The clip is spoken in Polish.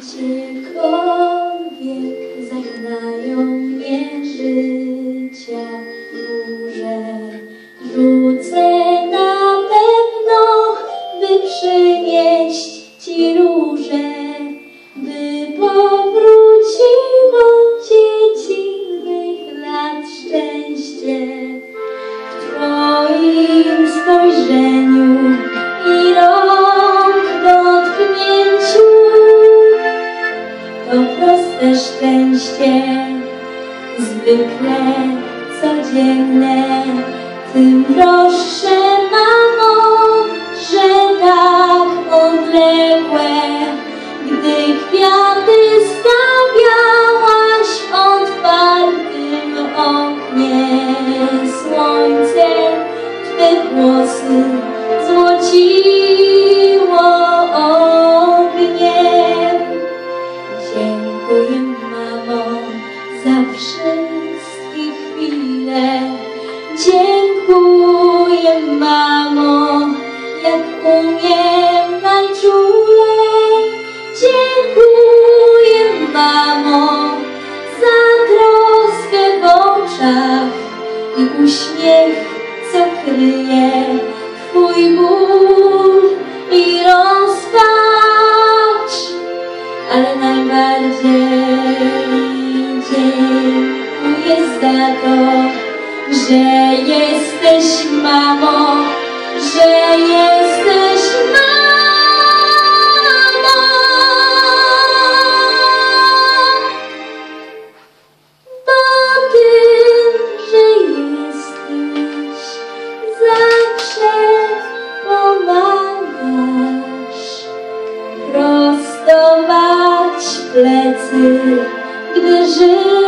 Cokolwiek zagnają mnie życia burze, rzucę na pewno, by przynieść Ci róże, by powróciło dziecinnych lat szczęście w Twoim spojrzeniu. Zwykle codzienne, tym droższe, mamo, że tak odległe, gdy kwiaty stawiałaś w otwartym oknie, słońce Twe włosy złociło uśmiech, co kryje Twój ból i rozpacz, ale najbardziej dziękuję za to, że jesteś mamą, plecy, gdy żyję.